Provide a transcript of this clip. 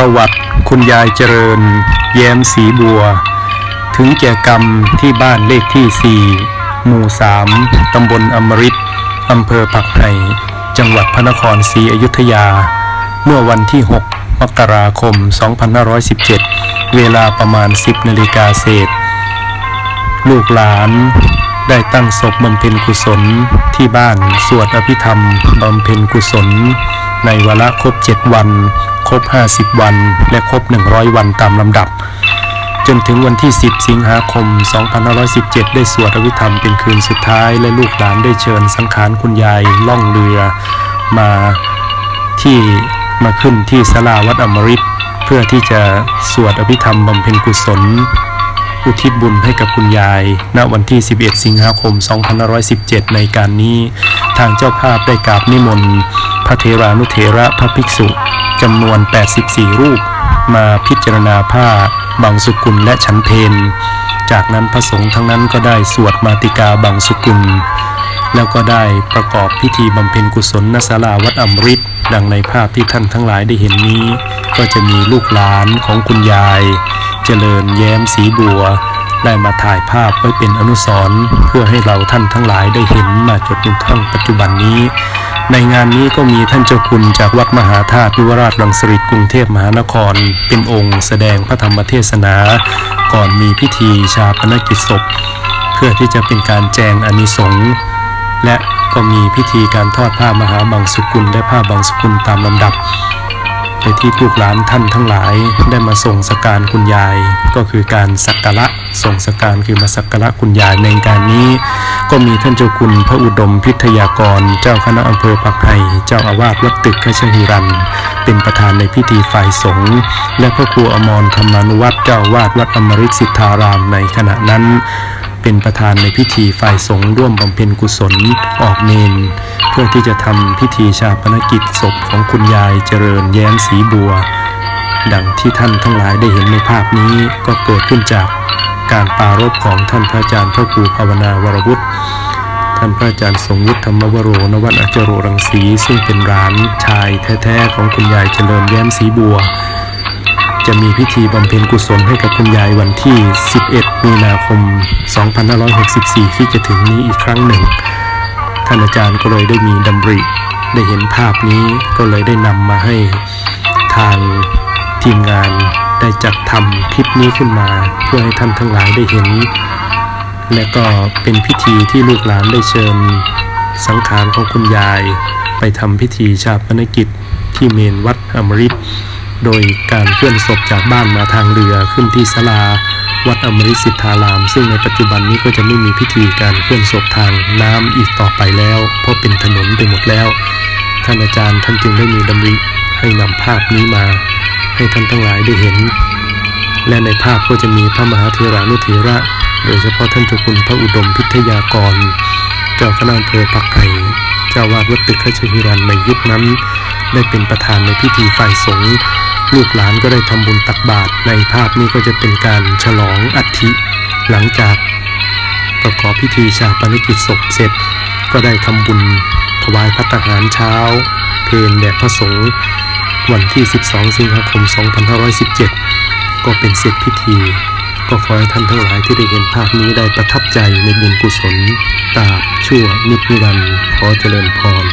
ประวัติคุณยายเจริญ แย้มสีบัว ถึงแก่กรรมที่บ้านเลขที่ 4 หมู่ 3 ตำบลอมฤตอำเภอผักไห่จังหวัดพระนครศรีอยุธยา เมื่อวันที่ 6 มกราคม 2517 เวลาประมาณ 10นาฬิกาเศษ ลูกหลานได้ตั้งศพบำเพ็ญกุศลที่บ้านสวดอภิธรรมบำเพ็ญกุศล ในวาระครบ7วัน ครบ 50 วัน และครบ 100 วันตามลำดับ จนถึงวันที่ 10 สิงหาคม 2517 ได้สวดอภิธรรมเป็นคืนสุดท้าย และลูกหลานได้เชิญสังขารคุณยายล่องเรือมาที่มาขึ้นที่ศาลาวัดอมฤตเพื่อที่จะสวดอภิธรรมบำเพ็ญกุศล อุทิศบุญให้กับคุณยาย ณวันที่ 11 สิงหาคม 2517 ในการนี้ ทางเจ้าภาพได้กราบนิมนต์ พระเทรานุเถระพระภิกษุ จำนวน 84 รูป มาพิจารณาผ้าบางสุกุลและฉันเพนจากนั้นพระสงฆ์ทั้งนั้นก็ได้สวดมาติกาบางสุกุล แล้วก็ได้ประกอบพิธีบำเพ็ญกุศลณศาลาวัดอมฤตดังในภาพที่ท่านทั้งหลายได้เห็นนี้ ก็จะมีลูกหลานของคุณยาย เจริญแย้มสีบัว ได้มาถ่ายภาพไว้เป็นอนุสรณ์เพื่อให้เราท่านทั้งหลายได้เห็นมาจนถึงทั้งปัจจุบันนี้ ในงานนี้ก็มีท่านเจ้าคุณจากวัดมหาธาตุยุวราชบังสริตกรุงเทพมหานคร เป็นองค์แสดงพระธรรมเทศนา ก่อนมีพิธีชาปนกิจศพ เพื่อที่จะเป็นการแจงอนิสงส์และก็มีพิธีการทอดผ้ามหาบังสุกุลและผ้าบังสุกุลตามลำดับ ไปที่ลูกหลานท่านทั้งหลายได้มาส่งสการคุณยาย ก็คือการสักการะส่งสการคือมาสักการะคุณยายในการนี้ ก็มีท่านเจ้าคุณพระอุดมพิทยากร เจ้าคณะอำเภอปักไห่เจ้าอาวาสวัดตึกขชหิรัน เป็นประธานในพิธีฝ่ายสงฆ์และพระครูอมรธรรมานุวัตรเจ้าอาวาสวัดอมฤตสิทธารามในขณะนั้น เป็นประธานในพิธีฝ่ายสงฆ์ร่วมบำเพ็ญกุศลออกเมน เพื่อที่จะทำพิธีชาปนกิจศพของคุณยายเจริญแย้มสีบัว ดังที่ท่านทั้งหลายได้เห็นในภาพนี้ก็เกิดขึ้นจากการปารภของท่านพระอาจารย์พระครูภาวนาวรวุฒิท่านพระอาจารย์ทรงวุฒิธรรมวโรนวัตอจโรรังสีซึ่งเป็นร้านชายแท้ๆของคุณยายเจริญแย้มสีบัว จะมีพิธีบำเพ็ญกุศลให้กับคุณยายวันที่ 11 มีนาคม 2564 ที่จะถึงนี้อีกครั้งหนึ่ง ท่านอาจารย์ก็เลยได้มีดำริ ได้เห็นภาพนี้ก็เลยได้นำมาให้ทางทีมงานได้จัดทำคลิปนี้ขึ้นมา เพื่อให้ท่านทั้งหลายได้เห็น และก็เป็นพิธีที่ลูกหลานได้เชิญสังขารของคุณยาย ไปทำพิธีชาปนกิจที่เมนวัดอมฤต โดยการเคลื่อนศพจากบ้านมาทางเรือขึ้นที่ศาลาวัดอมฤตสิทธาราม ซึ่งในปัจจุบันนี้ก็จะไม่มีพิธีการเคลื่อนศพทางน้ำอีกต่อไปแล้ว เพราะเป็นถนนไปหมดแล้ว ท่านอาจารย์ท่านจึงได้มีดำริให้นำภาพนี้มา ให้ท่านทั้งหลายได้เห็น และในภาพก็จะมีพระมหาเถรานุเถระ โดยเฉพาะท่านเจ้าคุณพระอุดมพิทยากร เจ้าคณะอำเภอปักไห่เจ้าวาดวัดตึกขชหิรันในยุคนั้น ได้เป็นประธานในพิธีฝ่ายสงฆ์ลูกหลานก็ได้ทำบุญตักบาตรในภาพนี้ก็จะเป็นการฉลองอัฐิหลังจากประกอบพิธีชาปนกิจศพเสร็จ ก็ได้ทำบุญถวายพัตตาหารเช้า เพลแด่พระสงฆ์วันที่ 12 สิงหาคม 2517 ก็เป็นเสร็จพิธี ก็ขอให้ท่านทั้งหลายที่ได้เห็นภาพนี้ได้ประทับใจในบุญกุศลตาบชั่วนิจนิรันดร์ขอเจริญพร